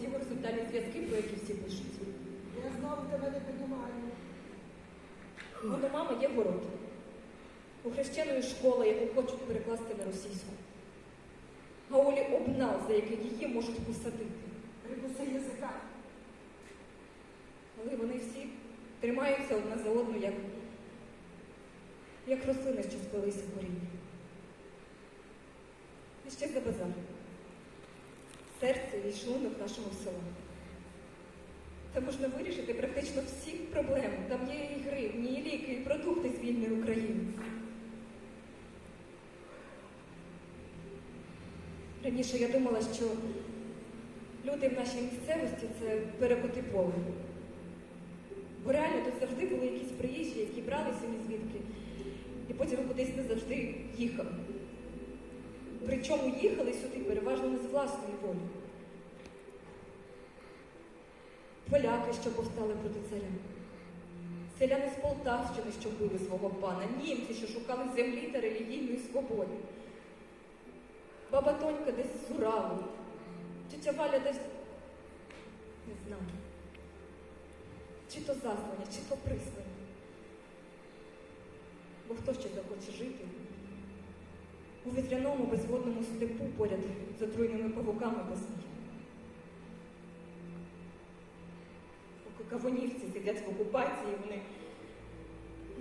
ті горизонтальні зв'язки, про які всі пишуть. Я знову тебе не піднімаю. От у мами є город. У хрещеної школа, яку хочуть перекласти на російську. А Олі обнал, за який її можуть посадити. Прикуси язика. Але вони всі тримаються одна за одну, як, як рослини, що спилися в коріння. І ще за базар. Серце і шлунок нашого села. Там можна вирішити практично всі проблеми. Там є і гривні, і ліки, і продукти з вільної України. Раніше я думала, що люди в нашій місцевості це перекоти поле. Бо реально тут завжди були якісь приїжджі, які бралися ні звідки, і потім кудись не завжди їхали. Причому їхали сюди переважно не з власної волі. Поляки, що повстали проти царя, селяни з Полтавщини, що били свого пана, німці, що шукали землі та релігійної свободи. Баба Тонька десь з Уралу, тетя Валя десь не знаю. Чи то заслання, чи то прислання. Бо хто ще захоче жити у вітряному безводному степу поряд з отруйними павуками без сніг? Поки кавунівці сидять в окупації, вони,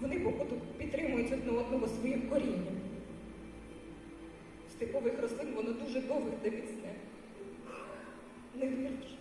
вони походу підтримують одне одного своїм корінням. Степових рослин воно дуже довге та міцне. Не віриш.